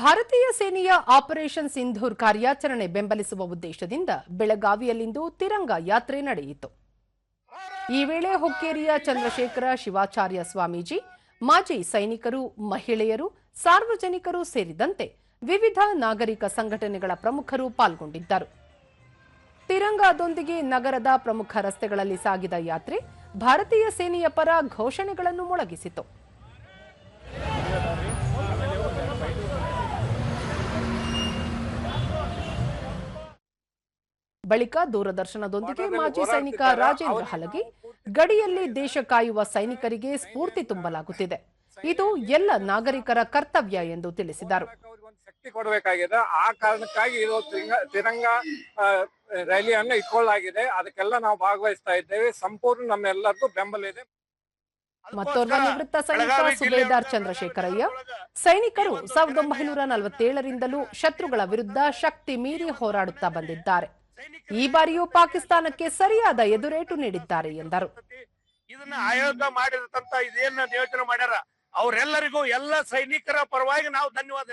ಭಾರತೀಯ ಸೇನೆಯ ಆಪರೇಷನ್ ಸಿಂಧೂರ್ ಕಾರ್ಯಾಚರಣೆ ಬೆಂಬಲಿಸುವ ಉದ್ದೇಶದಿಂದ ಬೆಳಗಾವಿಯಲ್ಲಿಂದು ತಿರಂಗ ಯಾತ್ರೆ ನಡೆಯಿತು. ಈ ವೇಳೆ ಹುಕ್ಕೇರಿಯ ಚಂದ್ರಶೇಖರ ಶಿವಾಚಾರ್ಯ ಸ್ವಾಮೀಜಿ, ಮಾಜಿ ಸೈನಿಕರು, ಮಹಿಳೆಯರು, ಸಾರ್ವಜನಿಕರು ಸೇರಿದಂತೆ ವಿವಿಧ ನಾಗರಿಕ ಸಂಘಟನೆಗಳ ಪ್ರಮುಖರು ಪಾಲ್ಗೊಂಡಿದ್ದರು. ತಿರಂಗದೊಂದಿಗೆ ನಗರದ ಪ್ರಮುಖ ರಸ್ತೆಗಳಲ್ಲಿ ಸಾಗಿದ ಯಾತ್ರೆ ಭಾರತೀಯ ಸೇನೆಯ ಪರ ಘೋಷಣೆಗಳನ್ನು ಮೊಳಗಿಸಿತು. ಬಳಿಕ ದೂರದರ್ಶನದೊಂದಿಗೆ ಮಾಜಿ ಸೈನಿಕ ರಾಜೇಂದ್ರ ಹಲಗಿ ಗಡಿಯಲ್ಲಿ ದೇಶ ಕಾಯುವ ಸೈನಿಕರಿಗೆ ಸ್ಫೂರ್ತಿ ತುಂಬಲಾಗುತ್ತಿದೆ. ಇದು ಎಲ್ಲ ನಾಗರಿಕರ ಕರ್ತವ್ಯ ಎಂದು ತಿಳಿಸಿದರು. ಶಕ್ತಿ ಕೊಡಬೇಕಾಗಿದೆ. ಆ ಕಾರಣಕ್ಕಾಗಿ ಇದು ತಿರಂಗ ರ್ಯಾಲಿಯನ್ನು ಇಟ್ಕೊಳ್ಳಲಾಗಿದೆ. ಅದಕ್ಕೆಲ್ಲ ನಾವು ಭಾಗವಹಿಸ್ತಾ ಇದ್ದೇವೆ. ಸಂಪೂರ್ಣ ನಮ್ಮೆಲ್ಲರಿಗೂ ಬೆಂಬಲ ಇದೆ. ಮತ್ತೋರ್ವ ನಿವೃತ್ತ ಸೈನಿಕ ಸುಬೇದಾರ್ ಚಂದ್ರಶೇಖರಯ್ಯ ಸೈನಿಕರು ಸಾವಿರದ ಒಂಬೈನೂರ ನಲವತ್ತೇಳರಿಂದಲೂ ಶತ್ರುಗಳ ವಿರುದ್ಧ ಶಕ್ತಿ ಮೀರಿ ಹೋರಾಡುತ್ತಾ ಬಂದಿದ್ದಾರೆ. ಈ ಬಾರಿಯೂ ಪಾಕಿಸ್ತಾನಕ್ಕೆ ಸರಿಯಾದ ಎದುರೇಟು ನೀಡಿದ್ದಾರೆ ಎಂದರು ಇದನ್ನ ಆಯೋಗ ಮಾಡಿರತಂತ ಇದೇನ ಯೋಚನೆ ಮಾಡ್ಯಾರ ಅವರೆಲ್ಲರಿಗೂ ಎಲ್ಲ ಸೈನಿಕರ ಪರವಾಗಿ ನಾವು ಧನ್ಯವಾದ.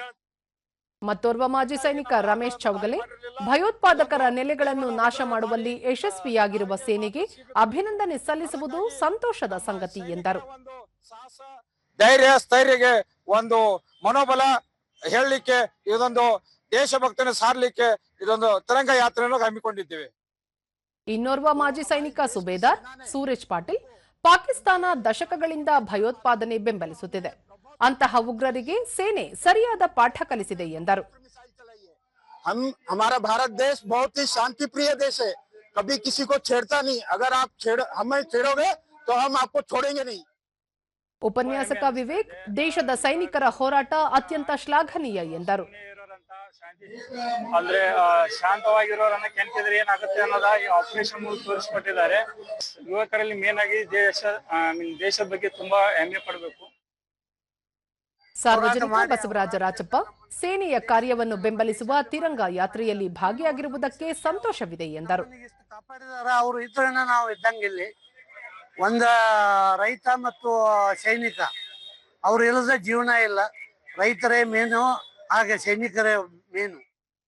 ಮತ್ತೋರ್ವ ಮಾಜಿ ಸೈನಿಕ ರಮೇಶ್ ಚೌಗಲೆ ಭಯೋತ್ಪಾದಕರ ನೆಲೆಗಳನ್ನು ನಾಶ ಮಾಡುವಲ್ಲಿ ಯಶಸ್ವಿಯಾಗಿರುವ ಸೇನೆಗೆ ಅಭಿನಂದನೆ ಸಲ್ಲಿಸುವುದು ಸಂತೋಷದ ಸಂಗತಿ ಎಂದರು ಧೈರ್ಯ ಸ್ಥೈರ್ಯಗೆ ಒಂದು ಮನೋಬಲ ಹೇಳಲಿಕ್ಕೆ ಇದೊಂದು ದೇಶಭಕ್ತನ ಸಾರ್ಲಿಕ್ಕೆ ಇದೊಂದು ತಿರಂಗ ಯಾತ್ರೆಯನ್ನು ಹಮ್ಮಿಕೊಂಡಿದ್ದೇವೆ ಇನ್ನೋರ್ವ ಮಾಜಿ ಸೈನಿಕ ಸುಬೇದಾರ್ ಸೂರಜ್ ಪಾಟೀಲ್ ಪಾಕಿಸ್ತಾನ ದಶಕಗಳಿಂದ ಭಯೋತ್ಪಾದನೆ ಬೆಂಬಲಿಸುತ್ತಿದೆ ಅಂತಹ ಉಗ್ರರಿಗೆ ಸೇನೆ ಸರಿಯಾದ ಪಾಠ ಕಲಿಸಿದೆ ಎಂದರು हम हमारा भारत देश बहुत ही शांति प्रिय देश है कभी किसी को छेड़ता नहीं अगर आप छेड़ हमें छेड़ोगे तो हम आपको छोड़ेंगे नहीं ಉಪನ್ಯಾಸಕ ವಿವೇಕ್ ದೇಶದ ಸೈನಿಕರ ಹೋರಾಟ ಅತ್ಯಂತ ಶ್ಲಾಘನೀಯ ಎಂದರು ಇರೋರಂತ ಶಾಂತಿ ಅಂದ್ರೆ ಶಾಂತವಾಗಿರೋರನ್ನ ಕೆಣಕಿದ್ರೆ ಏನಾಗುತ್ತೆ ಅನ್ನೋದ ಈ ಆಪರೇಷನ್ ಮೂಲಕ ತೋರಿಸ್ಕೊಟ್ಟಿದ್ದಾರೆ. ಯುವಕರಲ್ಲಿ ಮೇನ್ ಆಗಿ ದೇಶ ದೇಶದ ಬಗ್ಗೆ ತುಂಬಾ ಹೆಮ್ಮೆ ಪಡಬೇಕು. ಸಾರ್ವಜನಿಕ ಬಸವರಾಜ ರಾಜಪ್ಪ ಸೇನೆಯ ಕಾರ್ಯವನ್ನು ಬೆಂಬಲಿಸುವ ತಿರಂಗ ಯಾತ್ರೆಯಲ್ಲಿ ಭಾಗಿಯಾಗಿರುವುದಕ್ಕೆ ಸಂತೋಷವಿದೆ ಎಂದರು. ಅವರು ಕಾಪಾಡಿದಾರ? ಅವ್ರು ಇದ್ರೇನ ನಾವು ಇದ್ದಂಗಿಲ್ಲಿ ಒಂದ ರೈತ ಮತ್ತು ಸೈನಿಕ. ಅವ್ರು ಇಲ್ಲದ ಜೀವನ ಇಲ್ಲ. ರೈತರೇ ಮೇನು. ಹಾಗೆ ಸೈನಿಕರೇ ಮೇನು.